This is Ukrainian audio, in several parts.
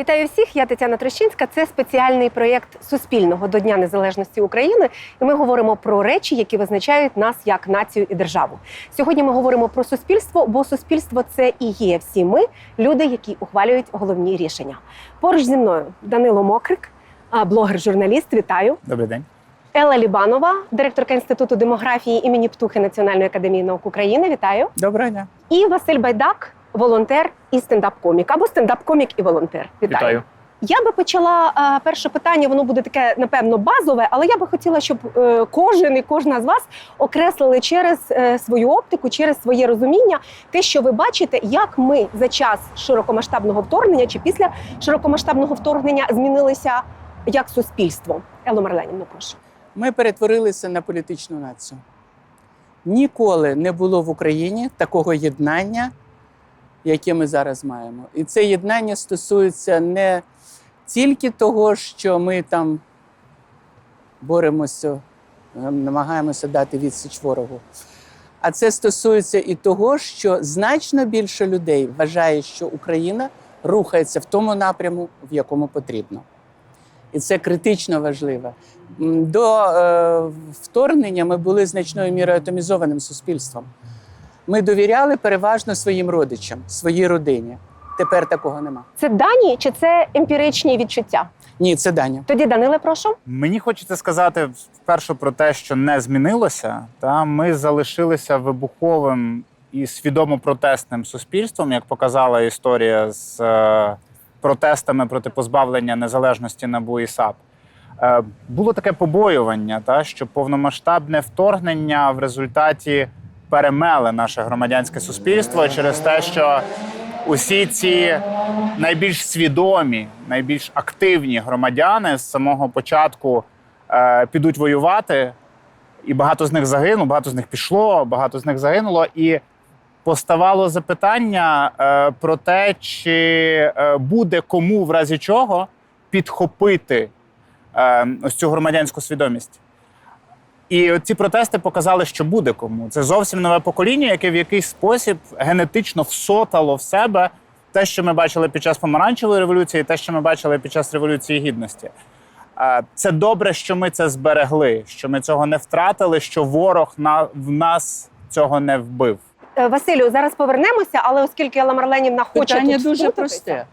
Вітаю всіх! Я Тетяна Трощинська. Це спеціальний проєкт Суспільного до Дня Незалежності України. І ми говоримо про речі, які визначають нас як націю і державу. Сьогодні ми говоримо про суспільство, бо суспільство це і є всі ми, люди, які ухвалюють головні рішення. Поруч зі мною Данило Мокрик, блогер-журналіст. Вітаю. Добрий день. Елла Лібанова, директорка інституту демографії імені Птухи Національної академії наук України. Вітаю. Доброго дня. І Василь Байдак, волонтер і стендап-комік або стендап-комік і волонтер. Вітаю. Вітаю. Я би почала е, перше питання. Воно буде таке, напевно, базове, але я би хотіла, щоб е, кожен і кожна з вас окреслили через е, свою оптику, через своє розуміння, те, що ви бачите, як ми за час широкомасштабного вторгнення чи після широкомасштабного вторгнення змінилися як суспільство. Ело Марленівна, прошу. Ми перетворилися на політичну націю. Ніколи не було в Україні такого єднання, яке ми зараз маємо. І це єднання стосується не тільки того, що ми там боремося, ем, намагаємося дати відсіч ворогу. А це стосується і того, що значно більше людей вважає, що Україна рухається в тому напряму, в якому потрібно. І це критично важливо. До е, вторгнення ми були значною мірою атомізованим суспільством. Ми довіряли переважно своїм родичам, своїй родині. Тепер такого нема. Це дані чи це емпіричні відчуття? Ні, це Даня. Тоді Даниле, прошу. Мені хочеться сказати вперше про те, що не змінилося. Та ми залишилися вибуховим і свідомо протестним суспільством, як показала історія з е, протестами проти позбавлення незалежності НАБУ і САП. Е, було таке побоювання, та, що повномасштабне вторгнення в результаті перемеле наше громадянське суспільство через те, що усі ці найбільш свідомі, найбільш активні громадяни з самого початку е, підуть воювати, і багато з них загинуло, багато з них пішло, багато з них загинуло. І поставало запитання е, про те, чи е, буде кому в разі чого підхопити е, ось цю громадянську свідомість. І ці протести показали, що буде кому. Це зовсім нове покоління, яке в якийсь спосіб генетично всотало в себе те, що ми бачили під час помаранчевої революції, те, що ми бачили під час революції гідності. Це добре, що ми це зберегли, що ми цього не втратили, що ворог на в нас цього не вбив. Е, Василю, зараз повернемося, але оскільки Елла Марленівна хоче Питання тут дуже просте.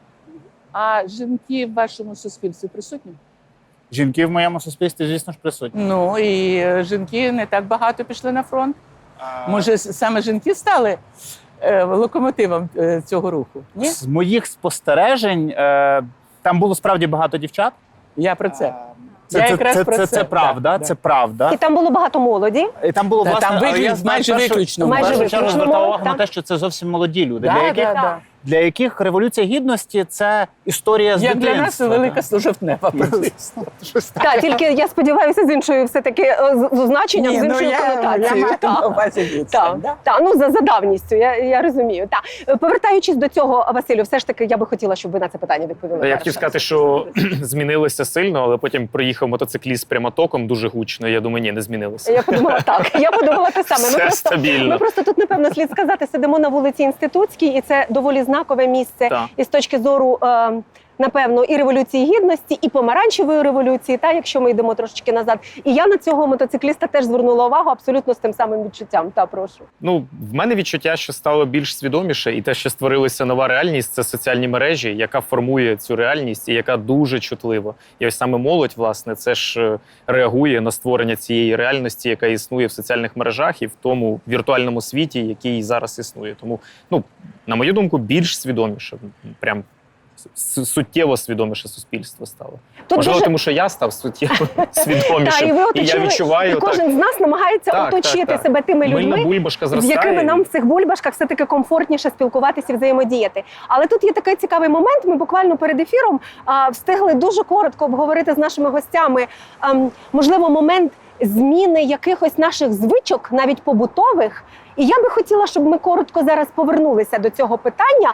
А жінки в вашому суспільстві присутні? Жінки в моєму суспільстві, звісно ж, присутні. Ну і е, жінки не так багато пішли на фронт. Може, саме жінки стали е, локомотивом е, цього руху? Ні? з моїх спостережень там було справді багато дівчат. Я про це. Це, Я це, якраз це, про це, це. це правда, Да, да. це правда. І там було багато молоді. І там було Та власне, там виключно, я знаю, майже першу- виключно. Майже виключно звертав увагу на те, що це зовсім молоді люди, Да, для, яких, да, да. Для яких революція гідності це історія з Як для нас велика служовнева приблизно. Так, тільки я сподіваюся, з іншою все таки з, з означенням, з іншою конотацією. Так. ну за, за давністю, я, я розумію. Так. Е, Повертаючись до цього, Василю, все ж таки я би хотіла, щоб ви на це питання відповіли. Я хотів сказати, що змінилося сильно, але потім приїхав мотоцикліст прямотоком дуже гучно. Я думаю, ні, не змінилося. Я подумала так. Я подумала те саме. Ми просто, стабільно. ми просто тут, напевно, слід сказати, сидимо на вулиці Інститутській, і це доволі знакове місце Так. і з точки зору. Е, Напевно, і революції гідності, і помаранчевої революції, та якщо ми йдемо трошечки назад. І я на цього мотоцикліста теж звернула увагу абсолютно з тим самим відчуттям. Та прошу. Ну, в мене відчуття, що стало більш свідоміше, і те, що створилася нова реальність, це соціальні мережі, яка формує цю реальність і яка дуже чутлива. І ось саме молодь, власне, це ж е, реагує на створення цієї реальності, яка існує в соціальних мережах і в тому віртуальному світі, який зараз існує. Тому, ну, на мою думку, більш свідоміше, прям суттєво свідоміше суспільство стало. Тут Можливо, дуже тому що я став суттєво свідомішим. і ви і я відчуваю і так. кожен з нас намагається Так, оточити так, так. себе тими Мильна людьми, бульбашка з якими нам в цих бульбашках все таки комфортніше спілкуватися і взаємодіяти. Але тут є такий цікавий момент. Ми буквально перед ефіром а, встигли дуже коротко обговорити з нашими гостями. ем, можливо, момент зміни якихось наших звичок, навіть побутових. І я би хотіла, щоб ми коротко зараз повернулися до цього питання.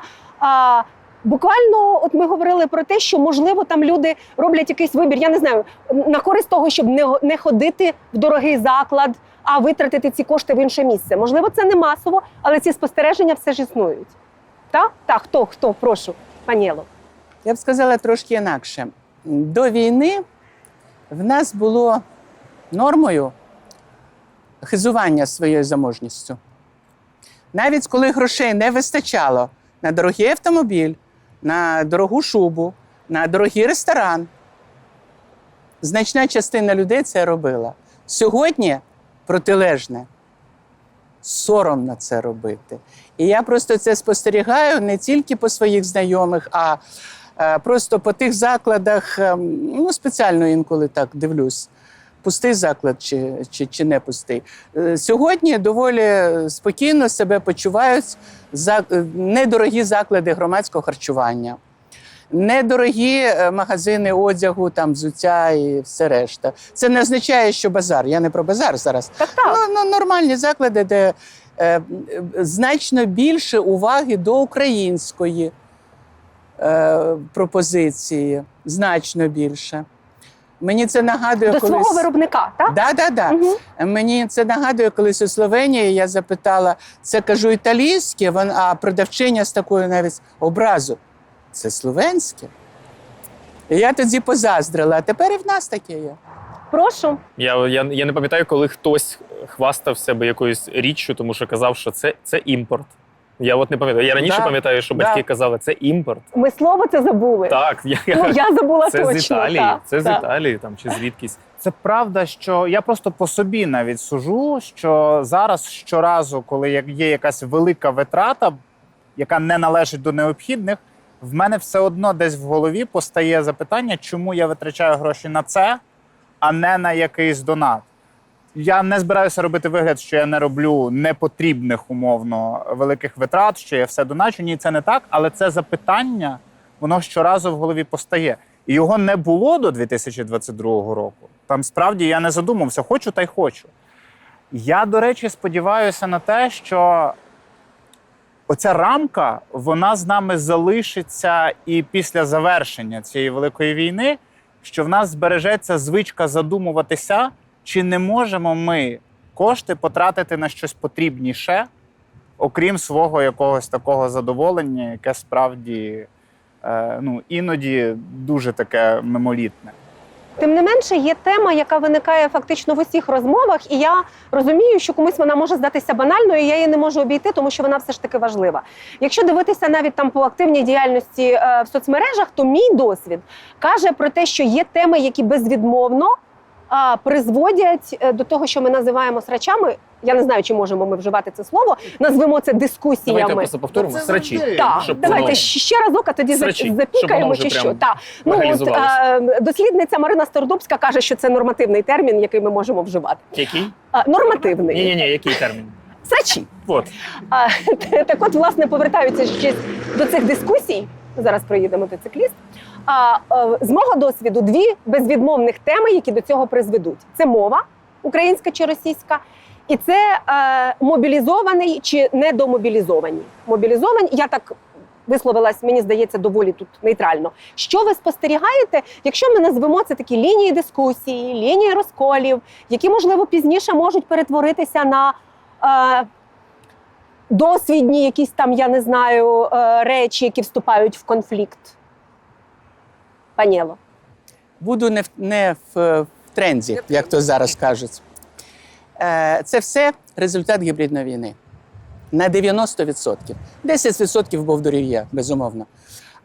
Буквально, от ми говорили про те, що можливо там люди роблять якийсь вибір. Я не знаю на користь того, щоб не, не ходити в дорогий заклад, а витратити ці кошти в інше місце. Можливо, це не масово, але ці спостереження все ж існують. Так? Так, хто, хто, прошу, пані. Я б сказала трошки інакше. До війни в нас було нормою хизування своєю заможністю. Навіть коли грошей не вистачало на дорогий автомобіль, на дорогу шубу, на дорогий ресторан, значна частина людей це робила. Сьогодні протилежне. Соромно це робити. І я просто це спостерігаю не тільки по своїх знайомих, а е, просто по тих закладах, ем, ну, спеціально інколи так дивлюсь. Пустий заклад чи, чи, чи не пустий. Е, Сьогодні доволі спокійно себе почувають за, е, недорогі заклади громадського харчування, недорогі е, магазини одягу, там, взуття і все решта. Це не означає, що базар. Я не про базар зараз. Так, так. Ну, ну, нормальні заклади, де е, е, значно більше уваги до української е, пропозиції, значно більше. Мені це нагадує До колись... свого виробника, так? Да, да, да. Мгм. Мені це нагадує колись у Словенії. Я запитала, це кажу італійське, вон- а продавчиня з такою навіть образу. Це словенське. І я тоді позаздрила, а тепер і в нас таке є. Прошу. Я, я, я не пам'ятаю, коли хтось хвастав себе якоюсь річчю, тому що казав, що це, це імпорт. Я от не пам'ятаю. Я раніше Да, пам'ятаю, що да. батьки казали, це імпорт. Ми слово це забули. Так, я, Ну, я забула це точно. з Італії, так, це з. Італії там чи звідкись. Це правда, що я просто по собі навіть сужу, що зараз щоразу, коли як- є якась велика витрата, яка не належить до необхідних, в мене все одно десь в голові постає запитання, чому я витрачаю гроші на це, а не на якийсь донат. Я не збираюся робити вигляд, що я не роблю непотрібних умовно великих витрат, що я все доначу. Ні, це не так, але це запитання, воно щоразу в голові постає. І його не було до 2022 року. Там справді я не задумався, хочу та й хочу. Я, до речі, сподіваюся на те, що оця рамка вона з нами залишиться і після завершення цієї великої війни, що в нас збережеться звичка задумуватися, чи не можемо ми кошти потратити на щось потрібніше, окрім свого якогось такого задоволення, яке справді е, ну, іноді дуже таке мимолітне. Тим не менше, є тема, яка виникає фактично в усіх розмовах, і я розумію, що комусь вона може здатися банальною, і я її не можу обійти, тому що вона все ж таки важлива. Якщо дивитися навіть там по активній діяльності е, в соцмережах, то мій досвід каже про те, що є теми, які безвідмовно призводять е, до того, що ми називаємо срачами. Я не знаю, чи можемо ми вживати це слово. Назвемо це дискусіями. Давайте просто повторимо. Срачі. Так, щоб давайте воно- ще разок, а тоді Срачі, запікаємо чи що. Так. Ну, от, е, дослідниця Марина Стародубська каже, що це нормативний термін, який ми можемо вживати. Який? А, нормативний. Ні, ні, ні, який термін? Срачі. От. А, так от, власне, повертаються ще до цих дискусій. Зараз проїде мотоцикліст. А, е, з мого досвіду дві безвідмовних теми, які до цього призведуть: це мова українська чи російська, і це е, мобілізований чи недомобілізовані. Мобілізовані, я так висловилась, мені здається, доволі тут нейтрально. Що ви спостерігаєте, якщо ми назвемо це такі лінії дискусії, лінії розколів, які можливо пізніше можуть перетворитися на. Е, досвідні якісь там, я не знаю, е, речі, які вступають в конфлікт. Панєло. буду не в, не в, в тренді, як то зараз кажуть. Е, Це все результат гібридної війни. На 90%. 10% був дорів'я, безумовно.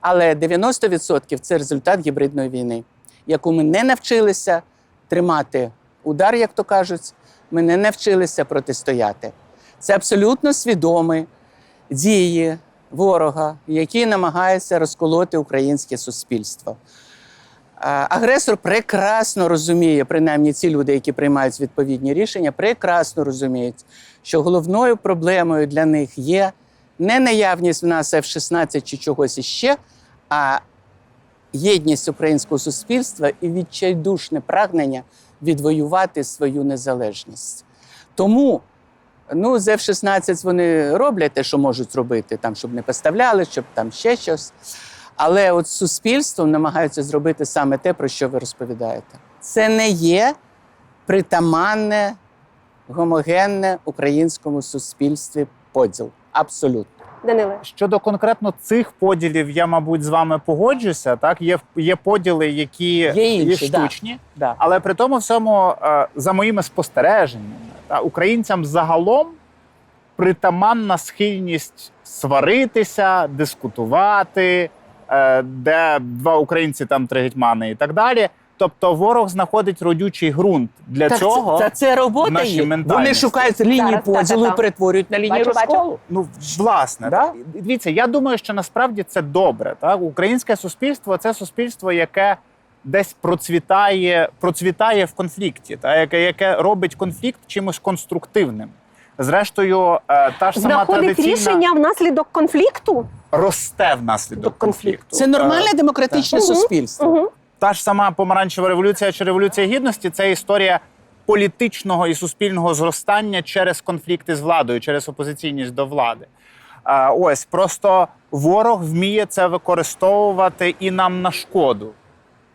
Але 90% це результат гібридної війни, яку ми не навчилися тримати удар, як то кажуть, ми не навчилися протистояти. Це абсолютно свідомі дії ворога, які намагаються розколоти українське суспільство. Агресор прекрасно розуміє, принаймні ці люди, які приймають відповідні рішення, прекрасно розуміють, що головною проблемою для них є не наявність в нас F-16 чи чогось іще, а єдність українського суспільства і відчайдушне прагнення відвоювати свою незалежність. Тому ну, з F-16 вони роблять те, що можуть зробити, там, щоб не поставляли, щоб там ще щось. Але от суспільством намагаються зробити саме те, про що ви розповідаєте. Це не є притаманне, гомогенне українському суспільстві поділ. Абсолютно. Даниле? Щодо конкретно цих поділів, я, мабуть, з вами погоджуся. Так, є, є поділи, які Є інші, да. штучні, Да. але при тому всьому, е, за моїми спостереженнями, українцям загалом притаманна схильність сваритися, дискутувати, е, де два українці, там три гетьмани і так далі. Тобто ворог знаходить родючий ґрунт для Так цього. це, це робота є. Вони шукають лінії Зараз, поділу і перетворюють на Бачу, бачу. Ну, власне, Да? дивіться, я думаю, що насправді це добре. Так? Українське суспільство це суспільство, яке десь процвітає, процвітає в конфлікті, та? Яке, яке робить конфлікт чимось конструктивним. Зрештою, е, та ж сама Знаходить традиційна рішення внаслідок конфлікту? росте внаслідок До конфлікту. Це нормальне Е, демократичне Мгм. суспільство. Угу. Та ж сама помаранчева революція чи революція гідності це історія політичного і суспільного зростання через конфлікти з владою, через опозиційність до влади. А, ось просто ворог вміє це використовувати і нам на шкоду.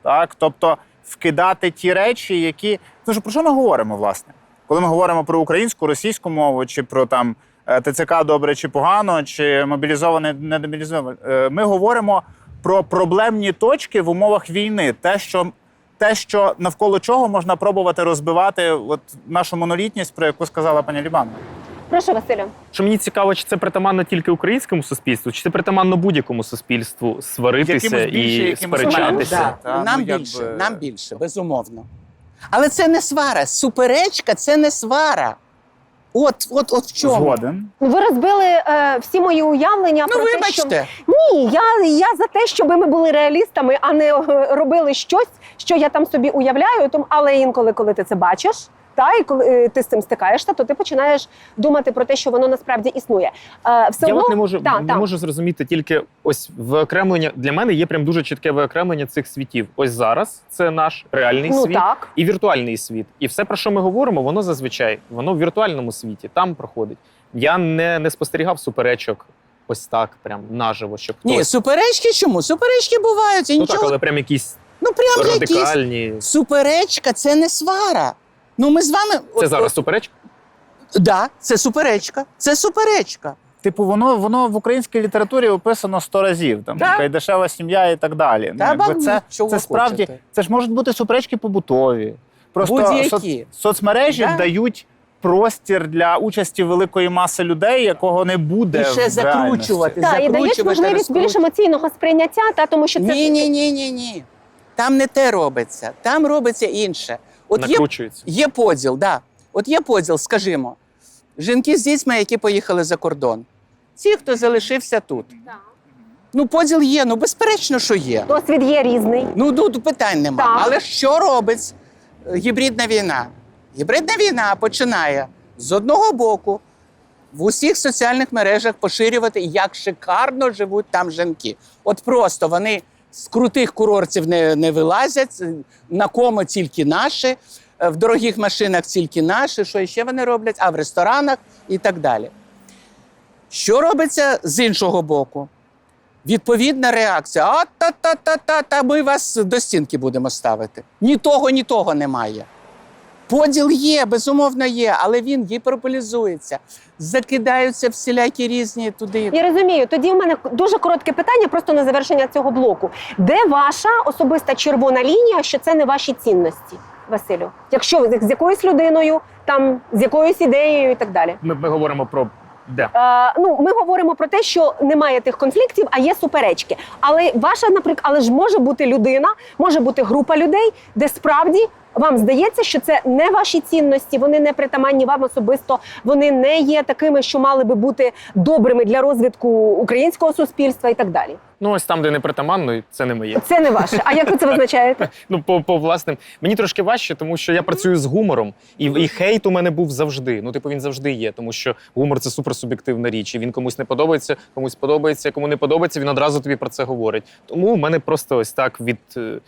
Так? Тобто вкидати ті речі, які. Тож про що ми говоримо, власне? Коли ми говоримо про українську, російську мову, чи про там е, ТЦК добре чи погано, чи мобілізований, не демобілізований, е, ми говоримо про проблемні точки в умовах війни. Те, що, те, що навколо чого можна пробувати розбивати от нашу монолітність, про яку сказала пані Лібанова. Прошу, Василю. Що мені цікаво, чи це притаманно тільки українському суспільству, чи це притаманно будь-якому суспільству сваритися Якимось більше, і якимось сперечатися. менше. Да, Та, нам ну, якби- більше, нам більше, безумовно. Але це не свара. Суперечка це не свара. От, от, от в чому. Згоден. Ви розбили е, всі мої уявлення Ну, про те, що ні, я, я за те, щоб ми були реалістами, а не е, робили щось, що я там собі уявляю. Тому, але інколи, коли ти це бачиш, та і коли е, ти з цим стикаєшся, то ти починаєш думати про те, що воно насправді існує. Е, все Я одно от не можу та, не та. можу зрозуміти тільки ось виокремлення для мене є прям дуже чітке виокремлення цих світів. Ось зараз це наш реальний ну світ так. і віртуальний світ. І все, про що ми говоримо, воно зазвичай воно в віртуальному світі там проходить. Я не, не спостерігав суперечок ось так, прям наживо, щоб Ні, суперечки чому? Суперечки бувають. І ну нічого. так, але прям якісь Ну прям якісь. Суперечка це не свара. Ну ми з вами. Це от- зараз суперечка. от- Да, це суперечка. Це суперечка. Типу, воно, воно в українській літературі описано сто разів. Там Так. Кайдашева сім'я і так далі. Ну, якби це, чого це справді хочете. це ж можуть бути суперечки побутові. Просто Будь-які. соц- соцмережі Да. дають простір для участі великої маси людей, якого не буде. І ще в закручувати. Так, і закручувати, можливість більш емоційного сприйняття, та тому що це Ні, ні, ні, ні, ні. Там не те робиться, там робиться інше. От є, накручується. є поділ, да. От є поділ, скажімо. Жінки з дітьми, які поїхали за кордон. Ті, хто залишився тут. Ну, поділ є, ну безперечно, що є. досвід є різний. Ну, тут питань нема. Так. Але що робить е, гібридна війна? Гібридна війна починає з одного боку в усіх соціальних мережах поширювати, як шикарно живуть там жінки. От просто вони з крутих курортів не, не вилазять, на кому тільки наші, е, в дорогих машинах тільки наші, що ще вони роблять, а в ресторанах і так далі. Що робиться з іншого боку? Відповідна реакція: а та та та та та ми вас до стінки будемо ставити. Ні того, ні того немає. Поділ є, безумовно є, але він гіперболізується. Закидаються всілякі різні туди. Я розумію. Тоді в мене дуже коротке питання, просто на завершення цього блоку. Де ваша особиста червона лінія, що це не ваші цінності, Василю? Якщо ви з якоюсь людиною, там з якоюсь ідеєю і так далі. Ми, ми говоримо про де. Е, ну, ми говоримо про те, що немає тих конфліктів, а є суперечки. Але ваша, наприклад, але ж може бути людина, може бути група людей, де справді вам здається, що це не ваші цінності, вони не притаманні вам особисто, вони не є такими, що мали би бути добрими для розвитку українського суспільства і так далі. Ну ось там, де не притаманно, це не моє. Це не ваше. А як ви це визначаєте? Ну, по, по власним. Мені трошки важче, тому що я працюю з гумором, і, і хейт у мене був завжди. Ну, типу, він завжди є, тому що гумор це суперсуб'єктивна річ. І він комусь не подобається, комусь подобається, кому не подобається, він одразу тобі про це говорить. Тому у мене просто ось так від е,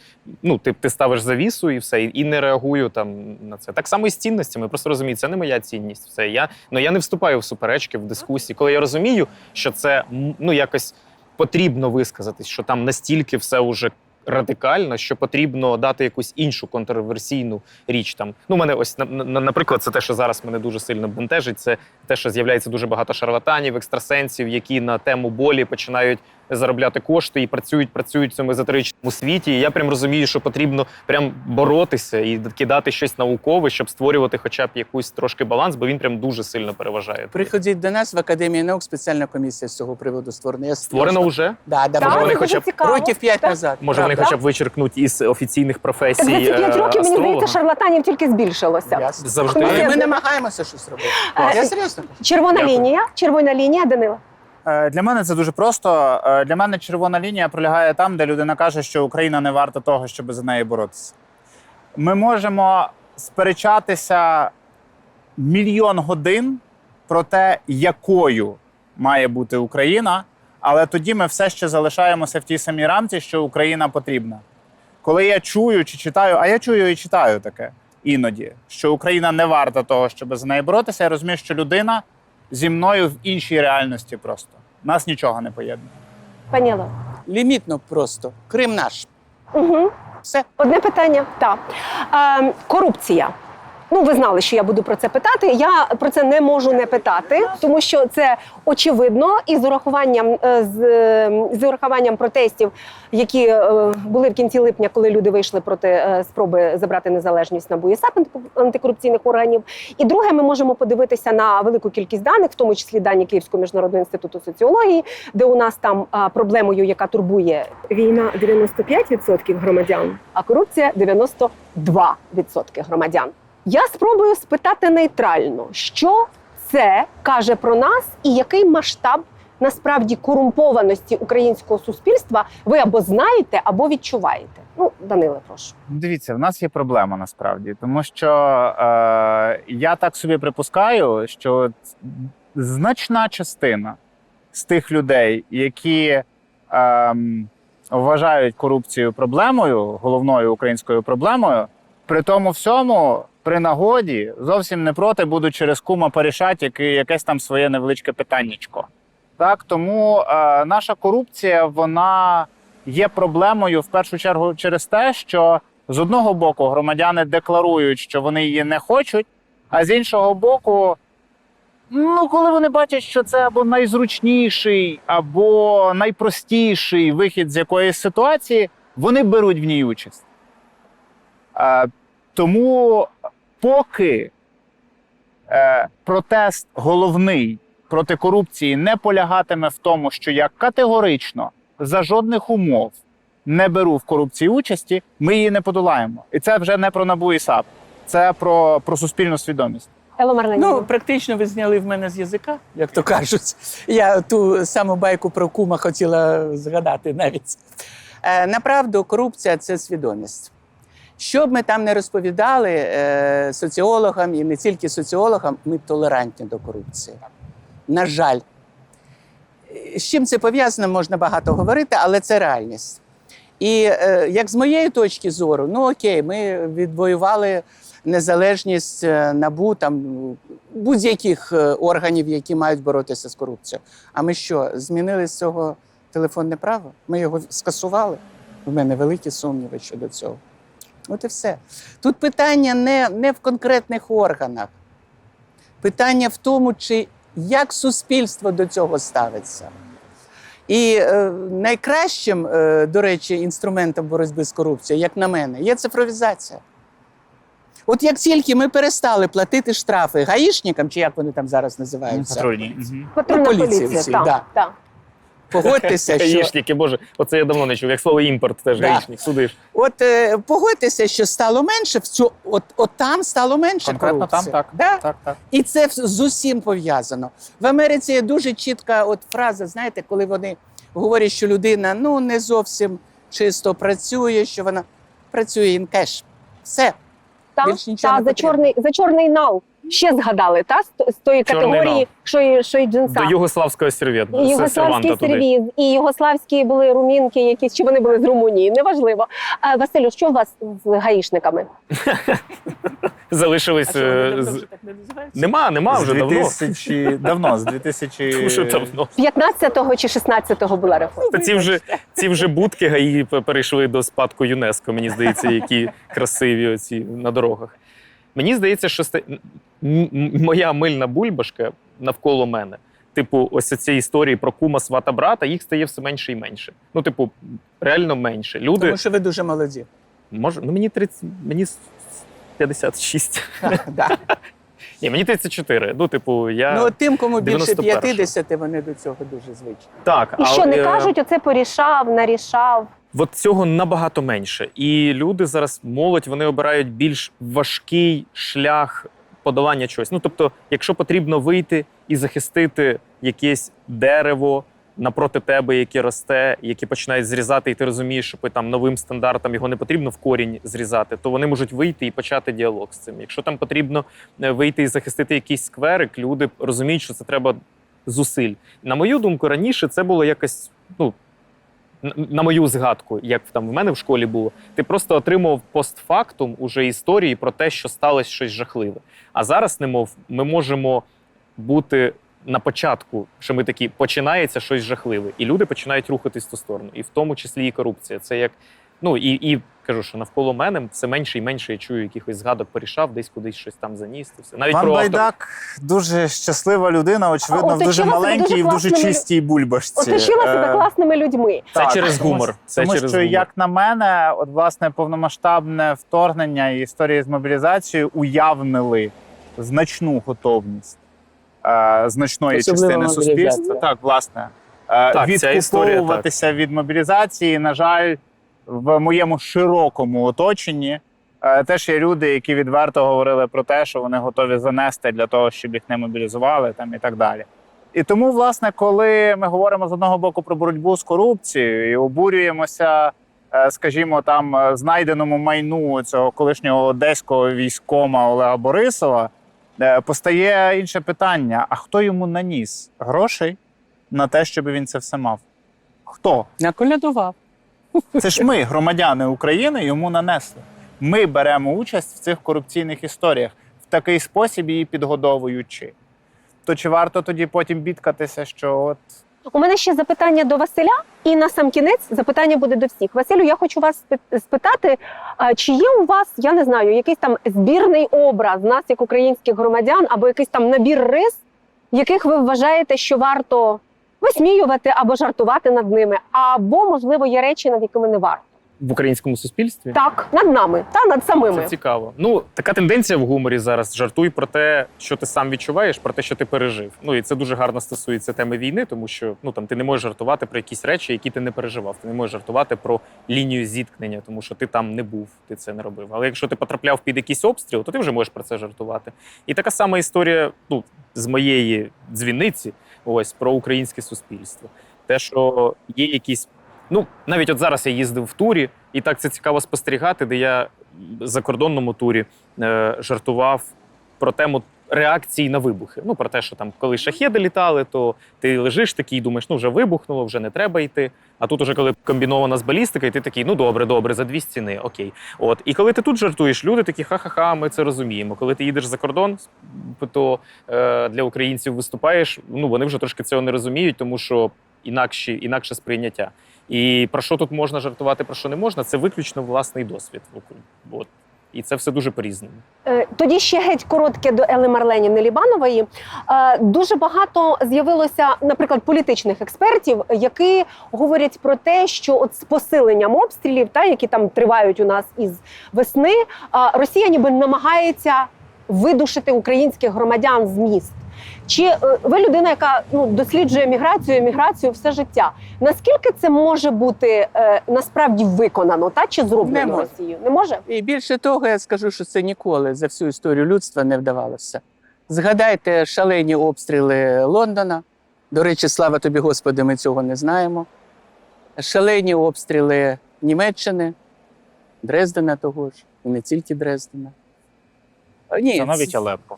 ну, ти, ти ставиш завісу і все, і, і не реагую там на це. Так само і з цінностями. Просто розумію, це не моя цінність. Все. Я, ну, я не вступаю в суперечки, в дискусії. Коли я розумію, що це ну, якось потрібно висказатись, що там настільки все уже радикально, що потрібно дати якусь іншу контроверсійну річ. Там ну, мене ось на, на- наприклад, це те, що зараз мене дуже сильно бентежить. Це те, що з'являється дуже багато шарлатанів, екстрасенсів, які на тему болі починають заробляти кошти і працюють, працюють в цьому езотеричному світі. І я прям розумію, що потрібно прям боротися і кидати щось наукове, щоб створювати хоча б якусь трошки баланс, бо він прям дуже сильно переважає. Приходіть до нас в Академії наук, спеціальна комісія з цього приводу створена. Я Створено просто- вже. Да, да, Так, Може, вони хоча б цікаво. років п'ять назад. Може, вони правда? хоча б вичеркнуть із офіційних професій. Так за ці 5 е, років, мені здається, шарлатанів тільки збільшилося. Завжди. Ну, ми намагаємося щось робити. Я серйозно. Червона Дякую. лінія, червона лінія, Данила. Е, Для мене це дуже просто. Е, Для мене червона лінія пролягає там, де людина каже, що Україна не варта того, щоб за неї боротися. Ми можемо сперечатися мільйон годин про те, якою має бути Україна, але тоді ми все ще залишаємося в тій самій рамці, що Україна потрібна. Коли я чую чи читаю, а я чую і читаю таке іноді, що Україна не варта того, щоб за неї боротися, я розумію, що людина зі мною в іншій реальності просто. Нас нічого не поєднує. Поняла. Лімітно просто. Крим наш. Угу. Все. Одне питання. Так. Е, корупція. Ну, ви знали, що я буду про це питати. Я про це не можу не питати, тому що це очевидно, і з урахуванням е, з, з урахуванням протестів, які е, були в кінці липня, коли люди вийшли проти е, спроби забрати незалежність НАБУ і САП антикорупційних органів. І друге, ми можемо подивитися на велику кількість даних, в тому числі дані Київського міжнародного інституту соціології, де у нас там проблемою, яка турбує війна 95% громадян, а корупція 92% громадян. Я спробую спитати нейтрально, що це каже про нас і який масштаб насправді корумпованості українського суспільства ви або знаєте, або відчуваєте. Ну, Даниле, прошу. Дивіться, в нас є проблема насправді, тому що е, я так собі припускаю, що значна частина з тих людей, які е, вважають корупцію проблемою, головною українською проблемою, при тому всьому. При нагоді зовсім не проти будуть через кума порішати яке- якесь там своє невеличке питаннячко. Так, тому е, наша корупція вона є проблемою в першу чергу через те, що з одного боку громадяни декларують, що вони її не хочуть, а з іншого боку, ну коли вони бачать, що це або найзручніший, або найпростіший вихід з якоїсь ситуації, вони беруть в ній участь. Е, тому поки е, протест головний проти корупції не полягатиме в тому, що я категорично за жодних умов не беру в корупції участі, ми її не подолаємо. І це вже не про НАБУ і САП, це про, про суспільну свідомість. Ну, практично ви зняли в мене з язика, як то кажуть. Я ту саму байку про кума хотіла згадати навіть. Е, направду, корупція це свідомість. Що б ми там не розповідали е, соціологам і не тільки соціологам, ми толерантні до корупції. На жаль. З чим це пов'язано, можна багато говорити, але це реальність. І е, як з моєї точки зору, ну окей, ми відвоювали незалежність е, набу там будь-яких органів, які мають боротися з корупцією. А ми що, змінили з цього телефонне право? Ми його скасували? У мене великі сумніви щодо цього. От і все. Тут питання не, не в конкретних органах. Питання в тому, чи як суспільство до цього ставиться. І е, найкращим, е, до речі, інструментом боротьби з корупцією, як на мене, є цифровізація. От як тільки ми перестали платити штрафи гаїшникам, чи як вони там зараз називаються, Патрульні. Мгм. Ну, поліція поліція. всі, так, да. Погодьтеся, що Гаїшники, боже, оце я давно не чув. Як слово імпорт, теж Да. гаїшник, судиш. От е, погодьтеся, що стало менше в цю, от, от там стало менше Конкретно там корупції. так. Да? Так, так. І це вс- з усім пов'язано. В Америці є дуже чітка от фраза, знаєте, коли вони говорять, що людина ну не зовсім чисто працює, що вона працює in cash. Все. Та, Більш нічого та, не за потрібно. чорний за чорний нал. Ще згадали, та з, з тої Чорний категорії, нал. що і що і джинса. До югославського сервєт, І серванта югославський сервіз, і югославські були румінки, якісь чи вони були з Румунії, неважливо. А, Василю, що у вас з гаїшниками? залишились. е, з- не? Нема, нема вже давно. 2000... давно, з 2000... Дуже давно. 15-го чи 16-го була реформа. Та ці вже ці вже будки гаї перейшли до спадку ЮНЕСКО. Мені здається, які красиві оці на дорогах. Мені здається, що моя мильна бульбашка навколо мене. Типу, ось ці історії про кума свата брата, їх стає все менше і менше. Ну, типу, реально менше. Люди Тому що ви дуже молоді. може, ну мені 30, мені с- 56. Да. Ні, мені 34. Ну, типу, я Ну, тим, кому більше 91-го. 50, вони до цього дуже звичні. так. І що не е, кажуть, оце порішав, нарішав. От цього набагато менше. І люди зараз, молодь, вони обирають більш важкий шлях подолання чогось. Ну тобто, якщо потрібно вийти і захистити якесь дерево напроти тебе, яке росте, яке починають зрізати, і ти розумієш, що по там новим стандартам його не потрібно в корінь зрізати, то вони можуть вийти і почати діалог з цим. Якщо там потрібно е, вийти і захистити якийсь скверик, люди розуміють, що це треба зусиль. На мою думку, раніше це було якось ну. На мою згадку, як там в мене в школі було, ти просто отримав постфактум уже історії про те, що сталося щось жахливе. А зараз, немов, ми можемо бути на початку, що ми такі починається щось жахливе, і люди починають рухатись в ту сторону, і в тому числі і корупція. Це як ну і, і кажу, що навколо мене все менше і менше я чую якихось згадок порішав, десь кудись щось там заніс. Все навіть Пан про авто- Байдак дуже щаслива людина, очевидно, в дуже маленькій дуже і в дуже класними- чистій бульбашці. Оточила себе Е, класними людьми. Це Так, через тому- гумор. Це Тому через що, гумор. як на мене, от власне повномасштабне вторгнення і історії з мобілізацією уявнили значну готовність е, значної Особливо частини суспільства. Так, власне, е, Так, ця історія, відкуповуватися від мобілізації. На жаль, в моєму широкому оточенні е, теж є люди, які відверто говорили про те, що вони готові занести для того, щоб їх не мобілізували, там і так далі. І тому, власне, коли ми говоримо з одного боку про боротьбу з корупцією і обурюємося, е, скажімо, там е, знайденому майну цього колишнього одеського військома Олега Борисова, постає інше питання: а хто йому наніс грошей на те, щоб він це все мав? Хто? Наколядував. Це ж ми, громадяни України, йому нанесли. Ми беремо участь в цих корупційних історіях в такий спосіб її підгодовуючи. То чи варто тоді потім бідкатися, що от У мене ще запитання до Василя, і на сам кінець запитання буде до всіх. Василю, я хочу вас спитати, чи є у вас, я не знаю, якийсь там збірний образ нас, як українських громадян, або якийсь там набір рис, яких ви вважаєте, що варто висміювати або жартувати над ними, або можливо є речі, над якими не варто. в українському суспільстві. Так, над нами та над самими. Це цікаво. Ну така тенденція в гуморі зараз. Жартуй про те, що ти сам відчуваєш, про те, що ти пережив. Ну і це дуже гарно стосується теми війни, тому що ну там ти не можеш жартувати про якісь речі, які ти не переживав. Ти не можеш жартувати про лінію зіткнення, тому що ти там не був, ти це не робив. Але якщо ти потрапляв під якийсь обстріл, то ти вже можеш про це жартувати. І така сама історія ну, з моєї дзвіниці, ось про українське суспільство. Те, що є якісь. Ну, навіть от зараз я їздив в турі, і так це цікаво спостерігати, де я в закордонному турі е, жартував про тему реакції на вибухи. Ну, про те, що там, коли шахеди літали, то ти лежиш такий, думаєш, ну вже вибухнуло, вже не треба йти. А тут, уже коли комбінована з балістикою, ти такий, ну добре, добре, за дві стіни, окей. От. І коли ти тут жартуєш, люди такі ха-ха-ха, ми це розуміємо. Коли ти їдеш за кордон, то е, для українців виступаєш, ну вони вже трошки цього не розуміють, тому що інакші, інакше сприйняття. І про що тут можна жартувати, про що не можна, це виключно власний досвід. От. І це все дуже по-різному. Е, Тоді ще геть коротке до Ели Марленівни Лібанової. Е, Дуже багато з'явилося, наприклад, політичних експертів, які говорять про те, що от з посиленням обстрілів, та які там тривають у нас із весни, е, Росія ніби намагається видушити українських громадян з міст. Чи е, ви людина, яка ну досліджує міграцію, еміграцію все життя? Наскільки це може бути е, насправді виконано, та чи Не зроблено може. Росією? Не може? І більше того, я скажу, що це ніколи за всю історію людства не вдавалося. Згадайте шалені обстріли Лондона. До речі, слава тобі, Господи, ми цього не знаємо. Шалені обстріли Німеччини, Дрездена того ж, і не тільки Дрездена. Ні, це навіть Алеппо?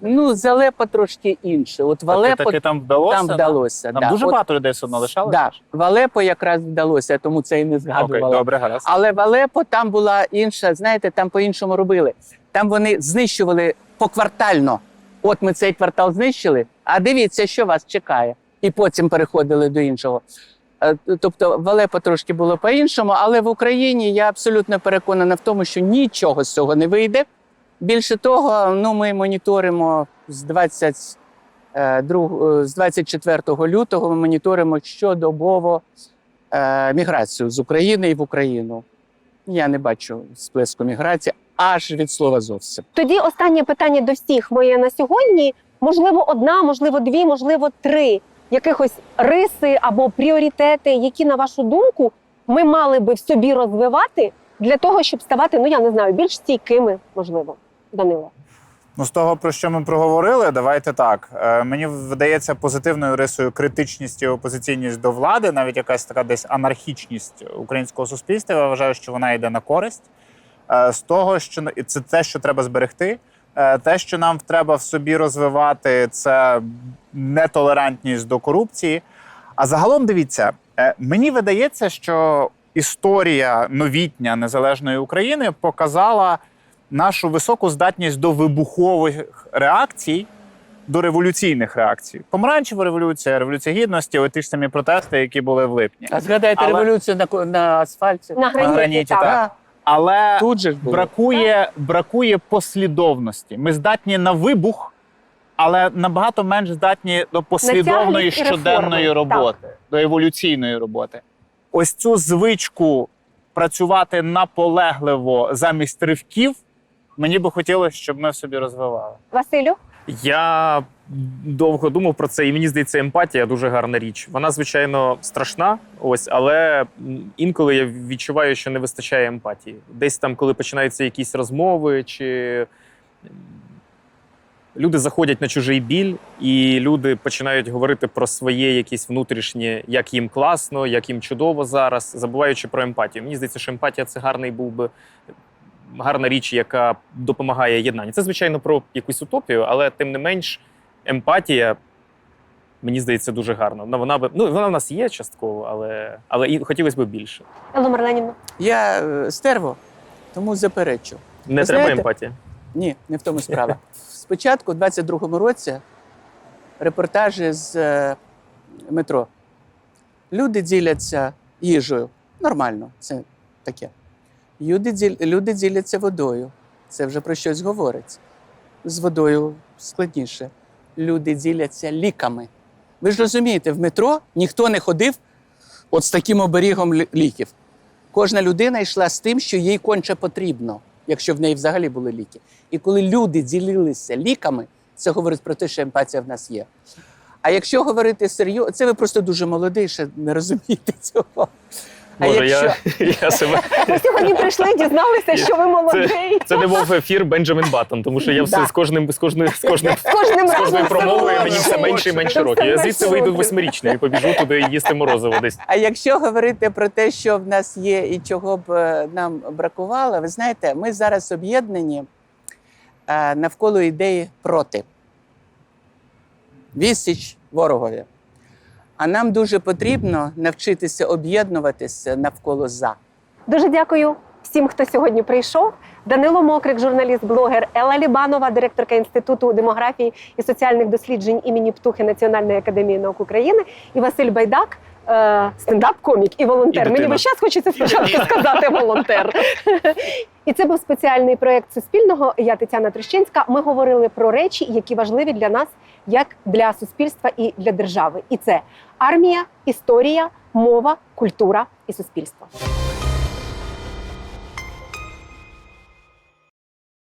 Ну, з Алеппо трошки інше. От в Таки, Алеппо таки там вдалося? там вдалося. Там да. дуже От, багато людей все одно лишалося? да, в Алепо якраз вдалося, тому це і не Окей, добре, гаразд. Але в Алепо там була інша, знаєте, там по-іншому робили. Там вони знищували поквартально. От ми цей квартал знищили, а дивіться, що вас чекає. І потім переходили до іншого. Е, Тобто в Алепо трошки було по-іншому, але в Україні я абсолютно переконана в тому, що нічого з цього не вийде. Більше того, ну, ми моніторимо з 20, е, е, з 24 лютого, ми моніторимо щодобово е, міграцію з України і в Україну. Я не бачу сплеску міграції аж від слова зовсім. Тоді останнє питання до всіх моє на сьогодні. Можливо, одна, можливо, дві, можливо, три якихось риси або пріоритети, які, на вашу думку, ми мали би в собі розвивати для того, щоб ставати, ну я не знаю, більш стійкими, можливо, Данило. Ну, з того, про що ми проговорили, давайте так. Е, мені видається позитивною рисою критичність і опозиційність до влади, навіть якась така десь анархічність українського суспільства. Я вважаю, що вона йде на користь. Е, з того, що і це те, що треба зберегти. Е, те, що нам треба в собі розвивати, це нетолерантність до корупції. А загалом дивіться, е, мені видається, що історія новітня незалежної України показала нашу високу здатність до вибухових реакцій, до революційних реакцій. Помаранчева революція, революція гідності, ті ж самі протести, які були в липні. А згадайте Але- революцію на, ко- на асфальті. На граніті, граніті, так. так. Але Тут же бракує, бракує послідовності. Ми здатні на вибух, але набагато менш здатні до послідовної щоденної реформи. роботи, до еволюційної роботи. Ось цю звичку працювати наполегливо замість ривків. Мені би хотілося, щоб ми в собі розвивали. Василю, Я довго думав про це, і мені здається, емпатія дуже гарна річ. Вона, звичайно, страшна, ось, але інколи я відчуваю, що не вистачає емпатії. Десь там, коли починаються якісь розмови, чи люди заходять на чужий біль, і люди починають говорити про своє якісь внутрішнє, як їм класно, як їм чудово зараз, забуваючи про емпатію. Мені здається, що емпатія це гарний був би гарна річ, яка допомагає єднанню. Це, звичайно, про якусь утопію, але тим не менш, емпатія, мені здається, дуже гарна. Ну, Вона би ну вона в нас є частково, але, але і хотілося б більше. Елла Марленівна. Я е, стерво, тому заперечу. Не Ви треба знаєте- емпатія. Ні, не в тому справа. Спочатку, у 22-му році, репортажі з е, метро. Люди діляться їжею. Нормально, це таке. Люди, люди діляться водою. Це вже про щось говорить. З водою складніше. Люди діляться ліками. Ви ж розумієте, в метро ніхто не ходив от з таким оберігом ліків. Кожна людина йшла з тим, що їй конче потрібно, якщо в неї взагалі були ліки. І коли люди ділилися ліками, це говорить про те, що емпатія в нас є. А якщо говорити серйозно, це ви просто дуже молодий, ще не розумієте цього. Якщо... я, я себе. Ви сьогодні прийшли, дізналися, що ви молодий. Це не був ефір Бенджамін Баттон, тому що я все з кожним з кожним з кожним. З кожним З кожною промовою мені все менше і менше років. Я звідси вийду років. восьмирічним і побіжу туди їсти морозиво десь. А якщо говорити про те, що в нас є і чого б е, нам бракувало, ви знаєте, ми зараз об'єднані е, навколо ідеї проти. Відсіч ворогові. А нам дуже потрібно навчитися об'єднуватися навколо за. Дуже дякую всім, хто сьогодні прийшов. Данило Мокрик, журналіст, блогер, Елла Лібанова, директорка Інституту демографії і соціальних досліджень імені Птухи Національної академії наук України, і Василь Байдак, е, стендап-комік і волонтер. І Мені весь час хочеться спочатку сказати волонтер. І це був спеціальний проєкт Суспільного. Я Тетяна Трещинська. Ми говорили про речі, які важливі для нас, як для суспільства і для держави. І це армія, історія, мова, культура і суспільство.